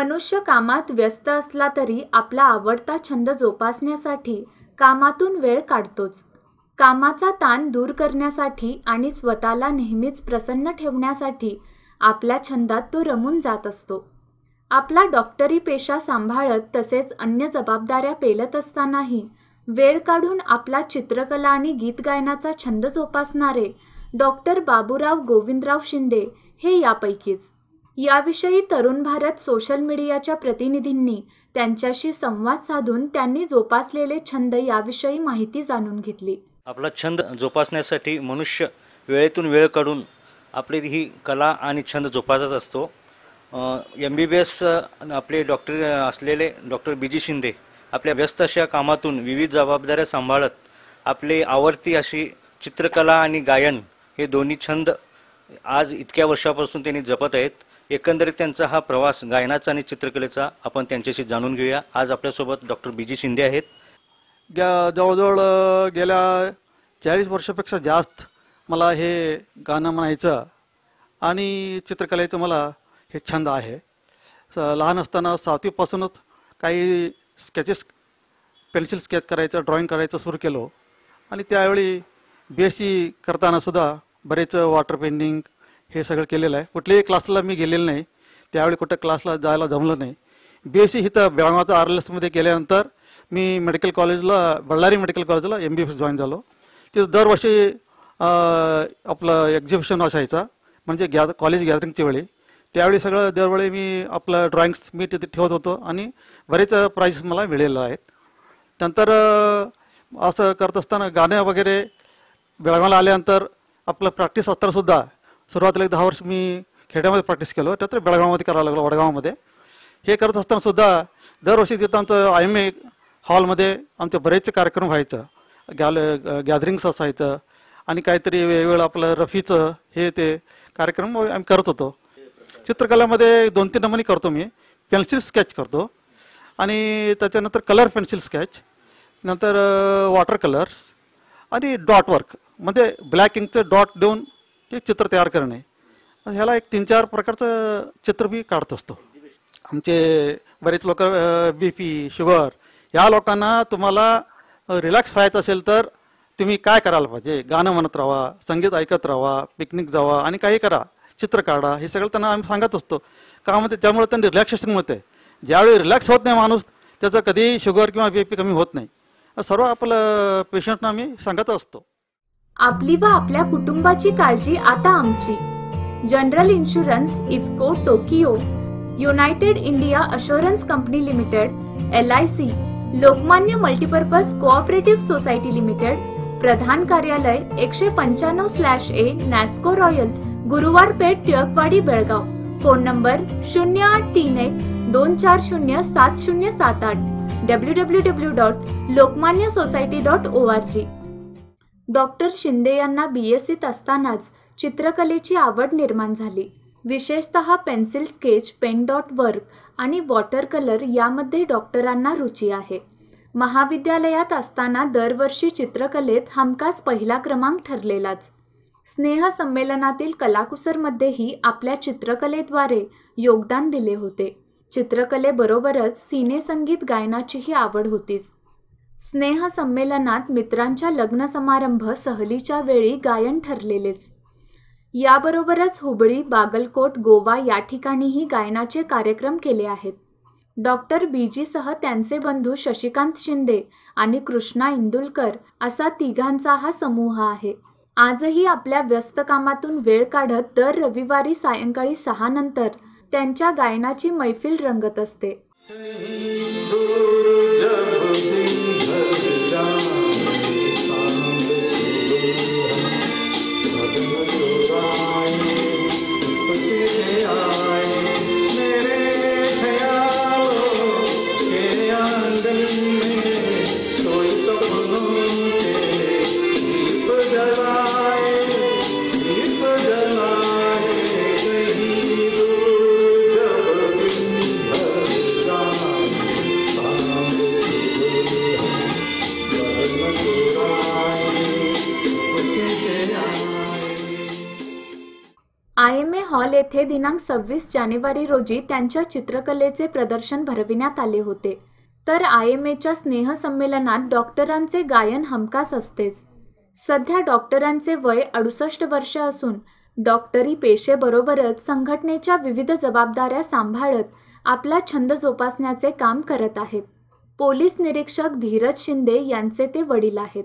मनुष्य कामात व्यस्त असला तरी आपला आवडता छंद जोपासण्यासाठी कामातून वेळ काढतोच. कामाचा ताण दूर करण्यासाठी आणि स्वतःला नेहमीच प्रसन्न ठेवण्यासाठी आपल्या छंदात तो रमून जात असतो. आपला डॉक्टरी पेशा सांभाळत तसेच अन्य जबाबदाऱ्या पेलत असतानाही वेळ काढून आपला चित्रकला आणि गीत गायनाचा छंद जोपासणारे डॉक्टर बाबूराव गोविंदराव शिंदे हे यापैकीच याविषयी तरुण भारत सोशल मीडियाच्या प्रतिनिधींनी त्यांच्याशी संवाद साधून त्यांनी जोपासलेले छंद याविषयी माहिती जाणून घेतली. आपला छंद जोपासण्यासाठी मनुष्य वेळेतून वेळ काढून आपली ही कला आणि छंद जोपासत असतो. एम बी बी एस आपले डॉक्टर असलेले डॉक्टर बी जी शिंदे आपल्या व्यस्त अशा कामातून विविध जबाबदाऱ्या सांभाळत आपली आवडती अशी चित्रकला आणि गायन हे दोन्ही छंद आज इतक्या वर्षापासून त्यांनी जपत आहेत. एकंदरीत त्यांचा हा प्रवास गायनाचा आणि चित्रकलेचा आपण त्यांच्याशी जाणून घेऊया. आज आपल्यासोबत डॉक्टर बी जी शिंदे आहेत. ग जवळजवळ गेल्या चाळीस वर्षापेक्षा जास्त मला हे गाणं म्हणायचं आणि चित्रकलेचं मला हे छंद आहे. स- लहान असताना सातवीपासूनच काही स्केचेस पेन्सिल स्केच करायचं ड्रॉईंग करायचं सुरू केलो. आणि त्यावेळी बी एस सी करतानासुद्धा बरेच वॉटर पेंटिंग हे सगळं केलेलं आहे. कुठल्याही क्लासला मी गेलेलो नाही. त्यावेळी कुठं क्लासला जायला जमलं नाही. बी एस सी इथं बेळगावचं आर एल एसमध्ये केल्यानंतर मी मेडिकल कॉलेजला बಳ್ಳारी मेडिकल कॉलेजला M B B S join. तिथं दरवर्षी आपलं एक्झिबिशन असायचा. म्हणजे गॅ कॉलेज गॅदरिंगच्या वेळी. त्यावेळी सगळं दरवेळी मी आपलं ड्रॉइंग्स मी तिथे ठेवत होतो आणि बरेच प्राइजेस मला मिळालेलं आहेत. नंतर असं करत असताना गाणं वगैरे बेळगावला आल्यानंतर आपलं प्रॅक्टिस असतानासुद्धा सुरुवातीला एक दहा वर्ष मी खेड्यामध्ये प्रॅक्टिस केलो. त्यात बेळगावमध्ये करायला लागलो वडगावमध्ये. हे करत असताना सुद्धा दरवर्षी तिथं आमचं आय एम ए हॉलमध्ये आमचे बरेचसे कार्यक्रम व्हायचं. गॅल गॅदरिंग्स असायचं. आणि काहीतरी वेगवेगळं आपलं रफीचं हे ते कार्यक्रम आम्ही करत होतो. चित्रकलामध्ये दोन तीन नमुने करतो मी. पेन्सिल स्केच करतो. आणि त्याच्यानंतर कलर पेन्सिल स्केच नंतर वॉटर कलर्स आणि डॉट वर्क. म्हणजे ब्लॅक इंकचं डॉट देऊन ते चित्र तयार करणे. ह्याला एक तीन चार प्रकारचं चित्र मी काढत असतो. आमचे बरेच लोक बी पी शुगर या लोकांना तुम्हाला रिलॅक्स व्हायचं असेल तर तुम्ही काय करायला पाहिजे? गाणं म्हणत राहा संगीत ऐकत राहा पिकनिक जावा आणि काही करा. चित्र काढा. हे सगळं त्यांना आम्ही सांगत असतो. का म्हणते? त्यामुळे त्यांनी रिलॅक्सेशन मिळते. ज्यावेळी रिलॅक्स होत नाही माणूस त्याचं कधीही शुगर किंवा बी पी कमी होत नाही. सर्व आपलं पेशंटना आम्ही सांगत असतो. आपली व आपल्या कुटुंबाची काळजी आता आमची. General insurance IFFCO Tokio United India assurance company limited L I C Lokmanya multipurpose cooperative society limited प्रधान कार्यालय एकशे पंच्याण्णव slash A Nasco Royal Guruwar Peth Tilakwadi Belgaum. Phone number शून्य आठ तीन एक दोन चार शून्य सात शून्य सात आठ W W W dot Lokmanya society dot O R G. Doctor Shinde यांना बी एस सीत असतानाच चित्रकलेची आवड निर्माण झाली. विशेषत pencil sketch pen dot work आणि वॉटर कलर यामध्ये डॉक्टरांना रुची आहे. महाविद्यालयात असताना दरवर्षी चित्रकलेत हमखास पहिला क्रमांक ठरलेलाच. स्नेह संमेलनातील कलाकुसरमध्येही आपल्या चित्रकलेद्वारे योगदान दिले होते. चित्रकलेबरोबरच सिनेसंगीत गायनाचीही आवड होतीच. स्नेह संमेलनात मित्रांच्या लग्न समारंभ सहलीच्या वेळी गायन ठरलेलेच. याबरोबरच हुबळी बागलकोट गोवा या ठिकाणीही गायनाचे कार्यक्रम केले आहेत. डॉक्टर बीजीसह त्यांचे बंधू शशिकांत शिंदे आणि कृष्णा इंदुलकर असा तिघांचा हा समूह आहे. आजही आपल्या व्यस्त कामातून वेळ काढत दर रविवारी सायंकाळी सहा नंतर त्यांच्या गायनाची मैफिल रंगत असते. आय एम ए हॉल येथे दिनांक सव्वीस जानेवारी रोजी त्यांच्या चित्रकलेचे प्रदर्शन भरविण्यात आले होते. तर आय एम एच्या स्नेहसंमेलनात डॉक्टरांचे गायन हमखास असतेच. सध्या डॉक्टरांचे वय अडुसष्ट वर्ष असून डॉक्टरी पेशेबरोबरच संघटनेच्या विविध जबाबदाऱ्या सांभाळत आपला छंद जोपासण्याचे काम करत आहेत. पोलीस निरीक्षक धीरज शिंदे यांचे ते वडील आहेत.